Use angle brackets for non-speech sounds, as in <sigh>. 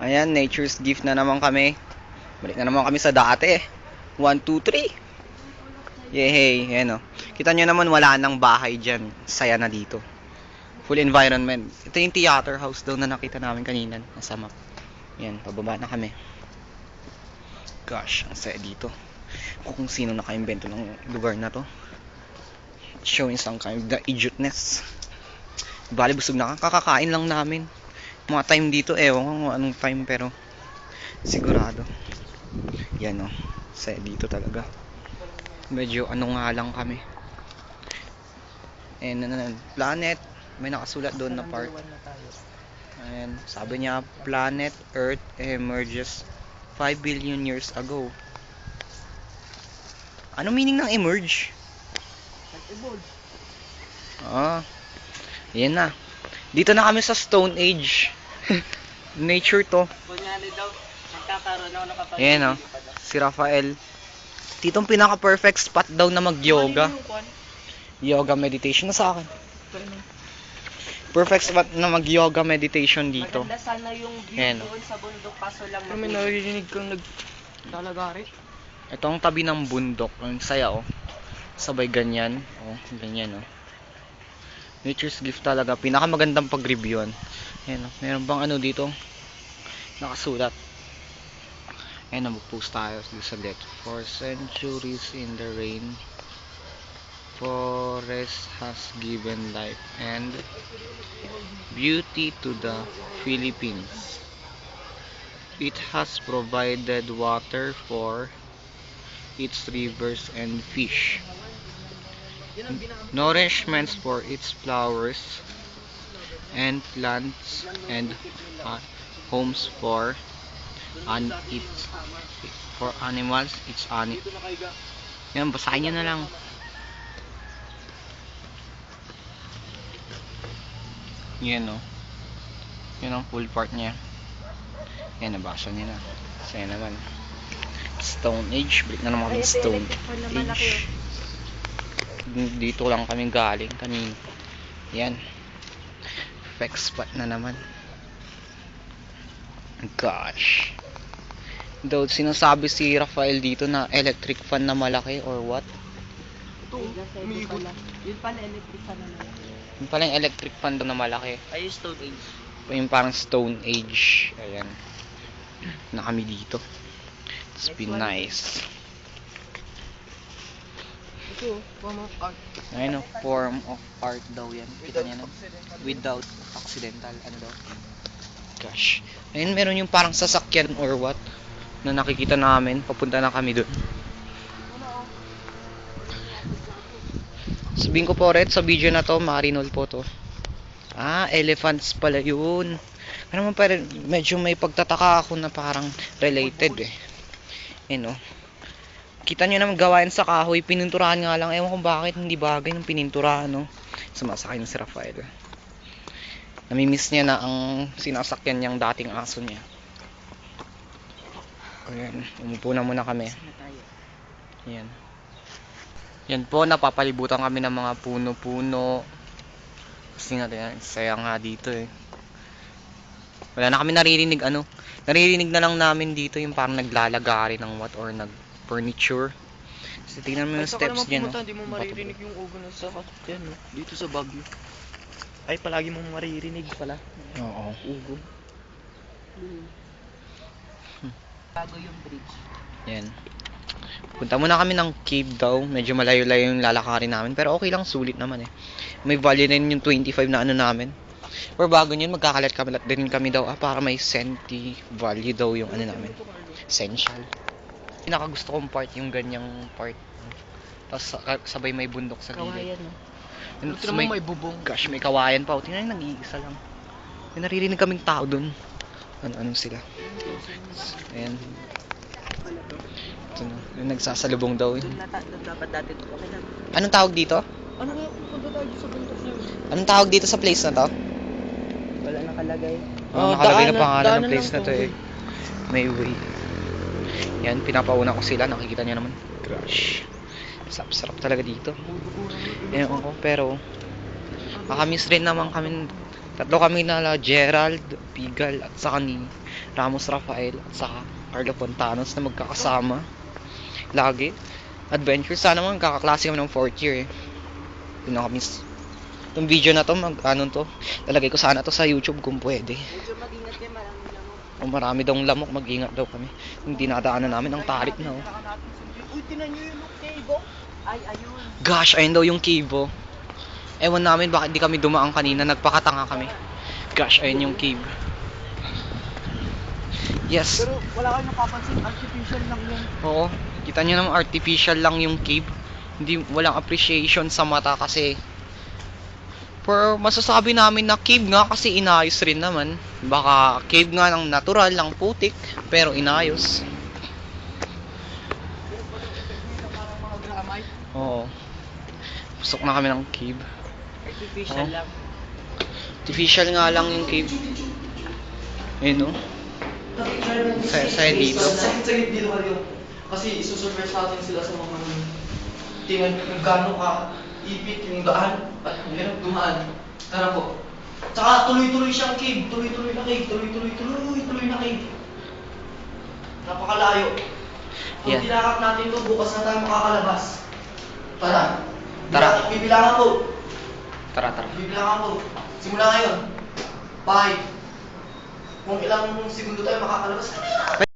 Ayan, nature's gift na naman kami. Balik na naman kami sa dati. 1, 2, 3. Yehey, ayan o. Kita nyo naman wala nang bahay dyan. Saya na dito. Full environment. Ito yung theater house daw na nakita namin kanina. Nasa map. Yan, pababa na kami. Gosh, ang saya dito. Kung sino naka-invento ng lugar na to. Showing some kind of the idiotness. Bali, busog na ka. Kakakain lang namin. Mga time dito, ewan ko kung anong time pero sigurado. Yan o. Saya dito talaga. Medyo ano nga lang kami. And ano, planet. May nakasulat doon na part. Ayan, sabi niya, planet Earth emerges 5 billion years ago. Ano meaning ng emerge? Nag-evolve. Ah, yan na. Dito na kami sa Stone Age. <laughs> Nature to. Yan o. Si Rafael. Dito ang pinaka-perfect spot daw na mag-yoga. Yoga meditation na sa akin. Perfect spot na mag-yoga meditation dito. Maganda sana yung view Ayan, oh. doon sa bundok kaso lang matuloy. naririnig kang naglalagari. Ito ang tabi ng bundok. Ang saya oh. Sabay ganyan. Oh, ganyan oh. Nature's gift talaga. Pinakamagandang pag-reviewan. Ayan oh. Meron bang ano dito? Nakasulat. Ayan, mag-post tayo sa net. For centuries in the rain, forest has given life and beauty to the Philippines. It has provided water for its rivers and fish, nourishments for its flowers and plants, and uh, homes for an its for animals. It's ani. Yan, basahin nyo na lang. Yan o. Yan ang full part niya. Yan, nabasa niya na. Saya naman. Stone Age. Balik na naman kami Stone Age. Dito lang kami galing kanina. Yan. Perfect spot na naman. Gosh. Though sinasabi si Rafael dito na electric fan na malaki or what? Ito, Yun umiikot. pala. Yun pala electric fan na lang. Yung pala yung electric fan daw na malaki. Ay, yung Stone Age. Yung parang Stone Age. Ayan. Na kami dito. It's been nice. Form of art. Ayun form of art daw yan. Kita niya na. Without accidental. Ano daw? Gosh. Ayun, meron yung parang sasakyan or what na nakikita namin. Papunta na kami dun. Sabihin ko po rin sa video na to, marinol po to. Ah, elephants pala yun. Ano naman pa medyo may pagtataka ako na parang related eh. Ayun o. Kita nyo naman gawain sa kahoy, pininturahan nga lang. Ewan ko bakit hindi bagay ng pininturahan, no? Sumasakay na si Rafael. Namimiss niya na ang sinasakyan niyang dating aso niya. Ayan, umupo na muna kami. Ayan. Yan po, napapalibutan kami ng mga puno-puno. Kasi nga, saya nga dito eh. Wala na kami naririnig ano. Naririnig na lang namin dito yung parang naglalagari ng what or nag-furniture. Kasi tingnan mo yung Ay, steps niya, no? Hindi mo maririnig yung ugo na sa yan, no? Dito sa Baguio. Ay, palagi mong maririnig pala. Oo. Ugo. Hmm. Hmm. Bago yung bridge. Yan. Punta muna kami ng cave daw. Medyo malayo-layo yung lalakarin namin. Pero okay lang, sulit naman eh. May value na yun yung 25 na ano namin. Or bago yun, magkakalat kami din kami daw ah, para may senti value daw yung ano namin. Essential. Pinaka gusto kong part yung ganyang part. Tapos sa- sabay may bundok sa gilid. Kawayan, no? And Ito naman may bubong. Gosh, may kawayan pa. O, tingnan yung nag-iisa lang. May naririnig kaming tao dun. Ano, ano sila? Ayan. Ito na. Yung nagsasalubong daw. Ta- doon dapat dati. Na. Anong tawag dito? Ano kaya punta tayo sa bundok na yun? Anong tawag dito sa place na to? Wala nakalagay. Oh, Oh, nakalagay na pangalan ng place na to to, eh. May way. Yan, pinapauna ko sila. Nakikita niyo naman. Gosh. Sarap-sarap talaga dito. Ewan ko, pero makamiss rin naman kami Tatlo kami na Gerald, Pigal, at saka ni Ramos Rafael, at saka Carlo Pontanos na magkakasama. Lagi. Adventure. Sana naman kakaklase kami ng fourth year eh. Yun na kami. s- Itong video na to, mag, ano to, lalagay ko sana to sa YouTube kung pwede. Medyo mag-ingat kayo, Kung marami daw lamok, mag-ingat daw kami. Hindi nadaanan namin ang tarik na oh. Uy, tinan nyo yung oh. Ay, ayun. Gosh, ayun daw yung oh. Ewan namin bakit di kami dumaan kanina, nagpakatanga kami. Gosh, ayun yung cave. Yes. Pero wala kayong napapansin, artificial lang yan. Oo. Kita nyo naman artificial lang yung cave. Hindi walang appreciation sa mata kasi Pero masasabi namin na cave nga kasi inayos rin naman. Baka cave nga ng natural, lang putik, pero inayos. Oo. Pusok na kami ng cave. Artificial Oh. lang. Artificial nga lang yung cave. Ayun no? Saya, saya dito. Sakit sakit dito kayo. Kasi isusurprise natin sila sa mga tingnan kung gaano ka ipit yung daan at kung hirap dumaan. Tara po. Tsaka tuloy-tuloy siyang cave. Tuloy-tuloy na cave. Tuloy-tuloy, tuloy-tuloy na cave. Napakalayo. Kung Yeah. tinakap natin to, bukas na tayo makakalabas. Tara. Tara. Bilang- Bibilangan po. Tara, tara. Bibilangan po. Simula ngayon. Five. Kung ilang segundo tayo makakalabas.